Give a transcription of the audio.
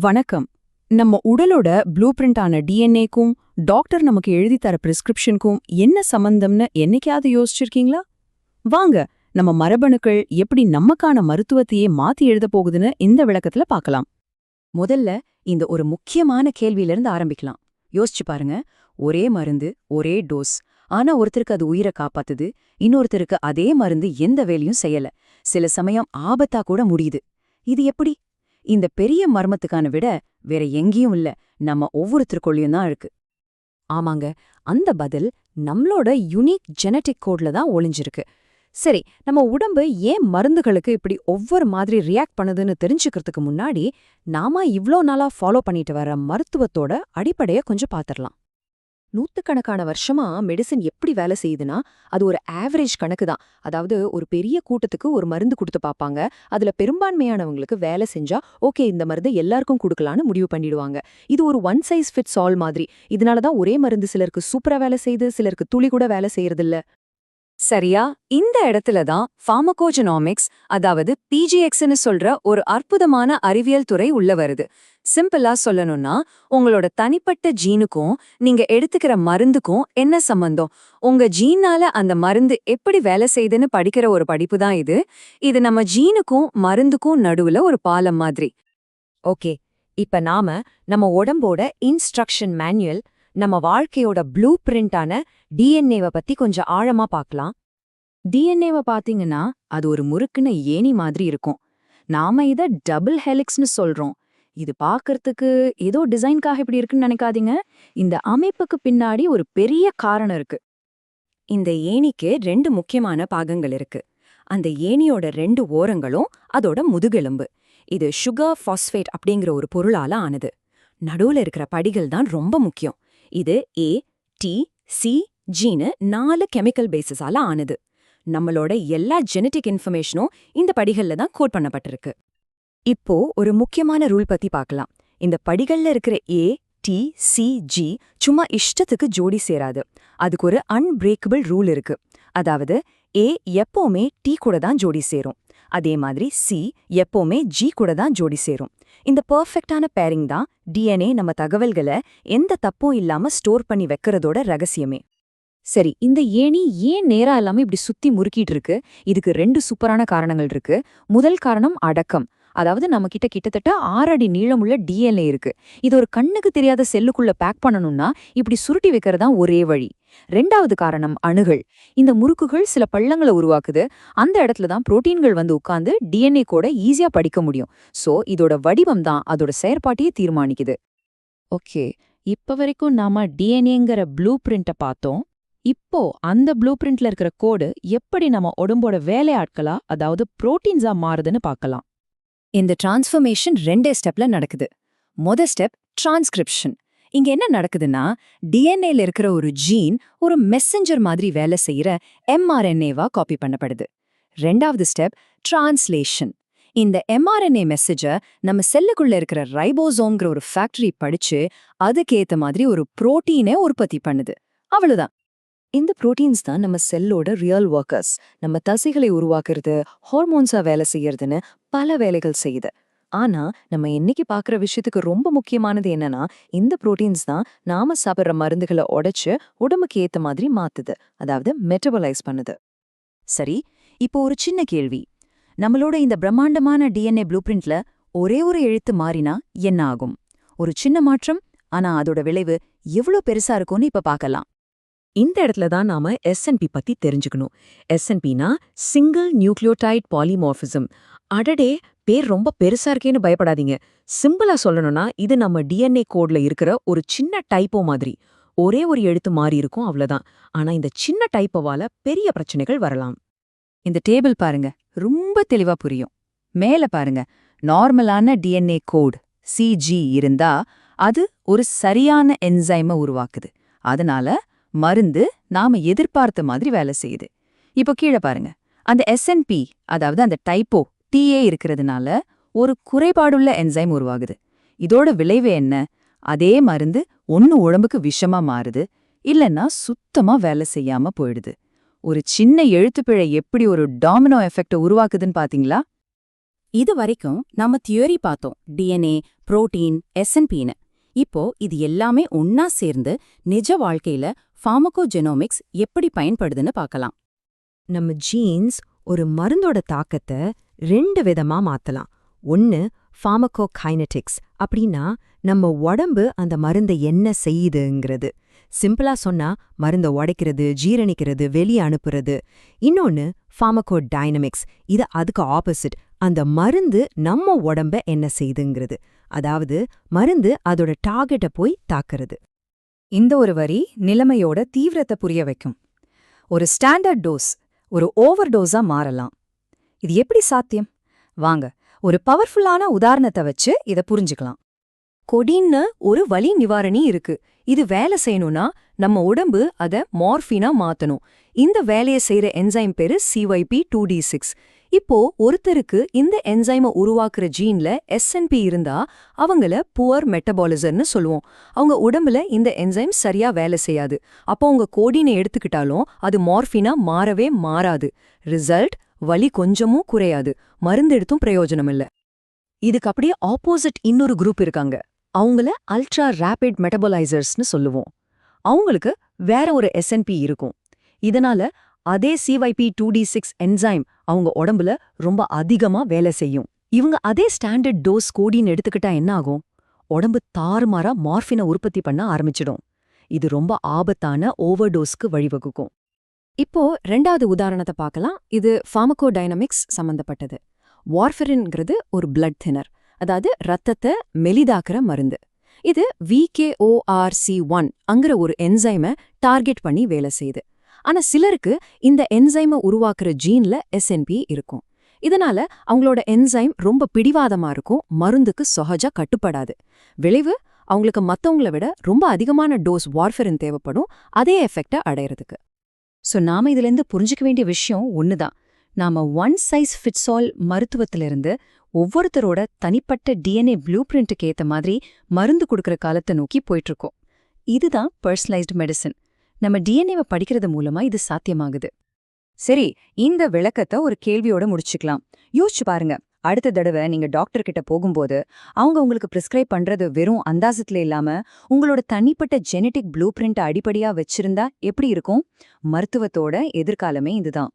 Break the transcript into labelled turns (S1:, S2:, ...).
S1: வணக்கம். நம்ம உடலோட ப்ளூ பிரிண்டான டிஎன்ஏக்கும் டாக்டர் நமக்கு எழுதி தர பிரிஸ்கிரிப்ஷனுக்கும் என்ன சம்பந்தம்னு என்னைக்காவது யோசிச்சிருக்கீங்களா? வாங்க நம்ம மரபணுக்கள் எப்படி நமக்கான மருத்துவத்தையே மாத்தி எழுத போகுதுன்னு இந்த விளக்கத்துல பார்க்கலாம்.
S2: முதல்ல இந்த ஒரு முக்கியமான கேள்வியிலிருந்து ஆரம்பிக்கலாம். யோசிச்சு பாருங்க. ஒரே மருந்து ஒரே டோஸ் ஆனா ஒருத்தருக்கு அது உயிரை காப்பாத்துது இன்னொருத்தருக்கு அதே மருந்து எந்த வேலையும் செய்யல. சில சமயம் ஆபத்தா கூட முடியுது. இது எப்படி? இந்த பெரிய மர்மத்துக்கான விட வேற எங்கேயும் இல்ல. நம்ம ஒவ்வொருத்தருக்குள்ளயும் தான் இருக்கு. ஆமாங்க அந்த பதில் நம்மளோட யுனிக் ஜெனடிக் கோட்ல தான் ஒளிஞ்சிருக்கு. சரி நம்ம உடம்பு ஏன் மருந்துகளுக்கு இப்படி ஒவ்வொரு மாதிரி ரியாக்ட் பண்ணுதுன்னு தெரிஞ்சுக்கிறதுக்கு முன்னாடி நாம இவ்ளோ நாளா ஃபாலோ பண்ணிட்டு வர மருத்துவத்தோட அடிப்படையை கொஞ்சம் பாத்திரலாம். நூத்துக்கணக்கான வருஷமா மெடிசன் எப்படி வேலை செய்யுதுன்னா அது ஒரு ஆவரேஜ் கணக்கு தான் அதாவது ஒரு பெரிய கூட்டத்துக்கு ஒரு மருந்து கொடுத்து பார்ப்பாங்க. அதுல பெரும்பான்மையானவங்களுக்கு வேலை செஞ்சா ஓகே இந்த மருந்து எல்லாருக்கும் கொடுக்கலான்னு முடிவு பண்ணிடுவாங்க. இது ஒரு ஒன் சைஸ் ஃபிட்ஸ் ஆல் மாதிரி. இதனால தான் ஒரே மருந்து சிலருக்கு சூப்பரா வேலை செய்யுது சிலருக்கு துளி கூட வேலை செய்யறதில்ல. சரியா? இந்த இடத்துல தான் ஃபார்மகோஜெனாமிக்ஸ் அதாவது பிஜிஎக்ஸ்னு சொல்ற ஒரு அற்புதமான அறிவியல் துறை உள்ள வருது. சிம்பிளா சொல்லணும்னா உங்களோட தனிப்பட்ட ஜீனுக்கும் நீங்க எடுத்துக்கிற மருந்துக்கும் என்ன சம்பந்தம்? உங்க ஜீனால அந்த மருந்து எப்படி வேலை செய்யுதுன்னு படிக்கிற ஒரு படிப்பு தான் இது. இது நம்ம ஜீனுக்கும் மருந்துக்கும் நடுவுல ஒரு பாலம் மாதிரி. ஓகே. இப்ப நாம நம்ம உடம்போட இன்ஸ்ட்ரக்ஷன் மேனுவல் நம்ம வாழ்க்கையோட ப்ளூ பிரிண்டான டிஎன்ஏவை பத்தி கொஞ்சம் ஆழமா பார்க்கலாம் டிஎன்ஏவை பாத்தீங்கன்னா அது ஒரு முறுக்குன்னு ஏணி மாதிரி இருக்கும். நாம இத டபுள் ஹெலிக்ஸ்னு சொல்றோம். இது பார்க்கறதுக்கு ஏதோ டிசைன்காக இப்படி இருக்குன்னு நினைக்காதீங்க. இந்த அமைப்புக்கு பின்னாடி ஒரு பெரிய காரணம் இருக்கு. இந்த ஏணிக்கு ரெண்டு முக்கியமான பாகங்கள் இருக்கு. அந்த ஏணியோட ரெண்டு ஓரங்களும் அதோட முதுகெலும்பு. இது சுகர் பாஸ்பேட் அப்படிங்கிற ஒரு பொருளால ஆனது. நடுவுல இருக்கிற படிகள் தான் ரொம்ப முக்கியம். இது ஏ டி சி ஜீனு நாலு கெமிக்கல் பேசிஸால ஆனது. நம்மளோட எல்லா ஜெனட்டிக் இன்ஃபர்மேஷனும் இந்த படிகள்ல தான் கோட் பண்ணப்பட்டிருக்கு. இப்போ ஒரு முக்கியமான ரூல் பத்தி பார்க்கலாம். இந்த படிகள்ல இருக்கிற ஏ டி சி ஜி சும்மா இஷ்டத்துக்கு ஜோடி சேராது. அதுக்கு ஒரு அன்பிரேக்கபிள் ரூல் இருக்கு. அதாவது ஏ எப்பவுமே டி கூட தான் ஜோடி சேரும். அதே மாதிரி சி எப்பவுமே ஜி கூட தான் ஜோடி சேரும். இந்த பர்ஃபெக்டான பேரிங் தான் டிஎன்ஏ நம்ம தகவல்களை எந்த தப்பும் இல்லாம ஸ்டோர் பண்ணி வைக்கிறதோட ரகசியமே. சரி இந்த ஏணி ஏன் நேரா இல்லாம இப்படி சுத்தி முறுக்கிட்டு இருக்கு? இதுக்கு ரெண்டு சூப்பரான காரணங்கள் இருக்கு. முதல் காரணம் அடக்கம். அதாவது நம்ம கிட்ட கிட்டத்தட்ட அடி நீளமுள்ள டிஎன்ஏ இருக்கு. இது ஒரு கண்ணுக்கு தெரியாத செல்லுக்குள்ள பேக் பண்ணணும்னா இப்படி சுருட்டி வைக்கிறது தான் ஒரே வழி. ரெண்டாவது காரணம் அணுகள் இந்த முறுக்குகள் சில பள்ளங்களை உருவாக்குது. அந்த இடத்துல தான் புரோட்டீன்கள் வந்து உட்கார்ந்து டிஎன்ஏ கூட ஈஸியா படிக்க முடியும். சோ இதோட வடிவம் தான் அதோட செயற்பாட்டையே தீர்மானிக்குது. ஓகே இப்ப வரைக்கும் நாம டிஎன்ஏங்கிற ப்ளூ பிரிண்ட்டை பார்த்தோம். இப்போ அந்த ப்ளூ பிரிண்ட்ல இருக்கிற கோடு எப்படி நம்ம உடம்போட வேலையாட்களா அதாவது புரோட்டீன்ஸா மாறுதுன்னு பார்க்கலாம். இந்த டிரான்ஸ்ஃபர்மேஷன் ரெண்டே ஸ்டெப்ல நடக்குது. மொத ஸ்டெப் டிரான்ஸ்கிரிப்ஷன் இங்க என்ன நடக்குதுன்னா டிஎன்ஏல இருக்கிற ஒரு ஜீன் ஒரு மெசஞ்சர் மாதிரி வேலை செய்யற எம்ஆர்என்ஏவா காப்பி பண்ணப்படுது. ரெண்டாவது ஸ்டெப் டிரான்ஸ்லேஷன் இந்த எம்ஆர்என்ஏ மெசேஜ நம்ம செல்லுக்குள்ள இருக்கிற ரைபோசோம்ங்கிற ஒரு ஃபேக்டரி படிச்சு அதுக்கேத்த மாதிரி ஒரு புரோட்டீனை உற்பத்தி பண்ணுது. அவ்வளவுதான். இந்த புரோட்டீன்ஸ் தான் நம்ம செல்லோட ரியல் ஒர்க்கர்ஸ் நம்ம தசைகளை உருவாக்குறது ஹார்மோன்ஸா வேலை செய்யறதுன்னு பல வேலைகள் செய்யுது. ஆனா நம்ம இன்னைக்கு பாக்குற விஷயத்துக்கு ரொம்ப முக்கியமானது என்னன்னா இந்த புரோட்டீன்ஸ் தான் நாம சாப்பிடுற மருந்துகளை உடைச்சு உடம்புக்கு ஏத்த மாதிரி மாத்துது. அதாவது மெட்டபலைஸ் பண்ணுது. சரி இப்போ ஒரு சின்ன கேள்வி. நம்மளோட இந்த பிரம்மாண்டமான டிஎன்ஏ ப்ளூ பிரிண்ட்ல ஒரே ஒரு எழுத்து மாறினா என்ன ஆகும்? ஒரு சின்ன மாற்றம் ஆனா அதோட விளைவு எவ்வளோ பெருசா இருக்கும்னு இப்ப பார்க்கலாம்
S1: இந்த இடத்துல தான் நாம எஸ்என்பி பத்தி தெரிஞ்சுக்கணும். எஸ்என்பினா சிங்கிள் நியூக்ளியோடைட் பாலிமார்பிசம் அடடே பேர் ரொம்ப பெருசா இருக்கேன்னு பயப்படாதீங்க. சிம்பிளா சொல்லணும்னா இது நம்ம டிஎன்ஏ கோட்ல இருக்கிற ஒரு சின்ன டைப்போ மாதிரி. ஒரே ஒரு எழுத்து மாறி இருக்கும் அவ்வளவுதான். ஆனா இந்த சின்ன டைப்போவால பெரிய பிரச்சனைகள் வரலாம்.
S2: இந்த டேபிள் பாருங்க. ரொம்ப தெளிவா புரியும். மேல பாருங்க. நார்மலான டிஎன்ஏ கோட் சிஜி இருந்தா அது ஒரு சரியான என்சைமை உருவாக்குது. அதனால மருந்து நாம எதிர்பார்த்த மாதிரி வேலை செய்யுது. இப்போ கீழே பாருங்க. அந்த எஸ்என்பி அதாவது அந்த டைப்போ டிஏ இருக்கிறதுனால ஒரு குறைபாடுள்ள என்சைம் உருவாகுது. இதோட விளைவு என்ன? அதே மருந்து ஒன்னு உடம்புக்கு விஷமா மாறுது இல்லைன்னா சுத்தமா வேலை செய்யாம போயிடுது. ஒரு சின்ன எழுத்துப்பிழை எப்படி ஒரு டாமினோ எஃபெக்ட உருவாக்குதுன்னு பாத்தீங்களா? இது வரைக்கும் நம்ம தியோரி பார்த்தோம். டிஎன்ஏ புரோட்டீன் எஸ்என்பின்னு இப்போ இது எல்லாமே ஒன்னா சேர்ந்து நிஜ வாழ்க்கையில ஃபார்மகோஜெனோமிக்ஸ் எப்படி பயன்படுதுன்னு பார்க்கலாம்.
S1: நம்ம ஜீன்ஸ் ஒரு மருந்தோட தாக்கத்தை ரெண்டு விதமா மாத்தலாம். ஒன்னு ஃபார்மகோகைனடிக்ஸ் அப்படின்னா நம்ம உடம்பு அந்த மருந்தை என்ன செய்யுதுங்கிறது. சிம்பிளா சொன்னா மருந்தை உடைக்கிறது ஜீரணிக்கிறது வெளியே அனுப்புறது. இன்னொன்னு ஃபார்மகோ டைனமிக்ஸ் இது அதுக்கு ஆப்போசிட் அந்த மருந்து நம்ம உடம்ப என்ன செய்யுதுங்கிறது. அதாவது மருந்து அதோட டார்கெட்டை போய் தாக்குறது.
S2: இந்த ஒரு வரி நிலைமையோட தீவிரத்தை புரிய வைக்கும். ஒரு ஸ்டாண்டர்ட் டோஸ் ஒரு ஓவர் டோஸா மாறலாம். இது எப்படி சாத்தியம்? வாங்க ஒரு பவர்ஃபுல்லான உதாரணத்தை வச்சு இத புரிஞ்சுக்கலாம். கொடின்னு ஒரு வலி நிவாரணி இருக்கு. இது வேலை செய்யணும்னா நம்ம உடம்பு அத மார்ஃபினா மாத்தணும். இந்த வேலையை செய்யற என்சைம் பேரு சிஒய்பி டூ டி சிக்ஸ் இப்போ ஒருத்தருக்கு இந்த என்சைமை உருவாக்குற ஜீன்ல எஸ்என்பி இருந்தா அவங்கள புவர் மெட்டபாலிசர்னு சொல்லுவோம். அவங்க உடம்புல இந்த என்சைம் சரியா வேலை செய்யாது. அப்போ உங்க கோடினை எடுத்துக்கிட்டாலும் அது மார்ஃபினா மாறவே மாறாது. ரிசல்ட் வலி கொஞ்சமும் குறையாது. மருந்தெடுத்தும் பிரயோஜனம் இல்ல. இதுக்கு அப்படியே ஆப்போசிட் இன்னொரு குரூப் இருக்காங்க. அவங்கள அல்ட்ரா ரேபிட் மெட்டபலைசர்ஸ்னு சொல்லுவோம். அவங்களுக்கு வேற ஒரு எஸ்என்பி இருக்கும். இதனால அதே CYP two D six enzyme அவங்க உடம்புல ரொம்ப அதிகமா வேலை செய்யும். இவங்க அதே ஸ்டாண்டர்ட் டோஸ் கோடின்னு எடுத்துக்கிட்டா என்ன ஆகும்? உடம்பு தாறுமாறா மார்ஃபினை உற்பத்தி பண்ண ஆரம்பிச்சிடும். இது ரொம்ப ஆபத்தான ஓவர் டோஸ்க்கு வழிவகுக்கும். இப்போ ரெண்டாவது உதாரணத்தை பார்க்கலாம். இது ஃபார்மகோடைனமிக்ஸ் சம்பந்தப்பட்டது. வார்ஃபரின்ங்கிறது ஒரு பிளட் தினர் அதாவது ரத்தத்தை மெலிதாக்குற மருந்து. இது விகேஓஆர்சி ஒன் அங்கிற ஒரு என்சைமை டார்கெட் பண்ணி வேலை செய்யுது. ஆனா சிலருக்கு இந்த என்சைமை உருவாக்குற ஜீன்ல எஸ்என்பி இருக்கும். இதனால அவங்களோட என்சைம் ரொம்ப பிடிவாதமா இருக்கும் மருந்துக்கு சொஹஜா கட்டுப்படாது. விளைவு அவங்களுக்கு மத்தவங்கள விட ரொம்ப அதிகமான டோஸ் வார்ஃபரின் தேவைப்படும் அதே எஃபெக்டை அடையறதுக்கு. சோ நாம இதுலேருந்து புரிஞ்சுக்க வேண்டிய விஷயம் ஒண்ணுதான். நாம ஒன் சைஸ் ஃபிட்ஸ் ஆல் மருத்துவத்திலிருந்து ஒவ்வொருத்தரோட தனிப்பட்ட டிஎன்ஏ ப்ளூ பிரிண்ட்டுக்கு ஏத்த மாதிரி மருந்து கொடுக்குற காலத்தை நோக்கி போயிட்டு இருக்கோம். இதுதான் பர்சனலைஸ்டு மெடிசன் நம்ம டிஎன்ஏவை படிக்கிறது மூலமா இது சாத்தியமாகுது. சரி இந்த விளக்கத்தை ஒரு கேள்வியோட முடிச்சுக்கலாம். யோசிச்சு பாருங்க. அடுத்த தடவை நீங்க டாக்டர் கிட்ட போகும்போது அவங்க உங்களுக்கு பிரிஸ்கிரைப் பண்றது வெறும் அந்தாசத்துல இல்லாம உங்களோட தனிப்பட்ட ஜெனட்டிக் ப்ளூ பிரிண்ட் அடிப்படையா வச்சிருந்தா எப்படி இருக்கும்? மருத்துவத்தோட எதிர்காலமே இதுதான்.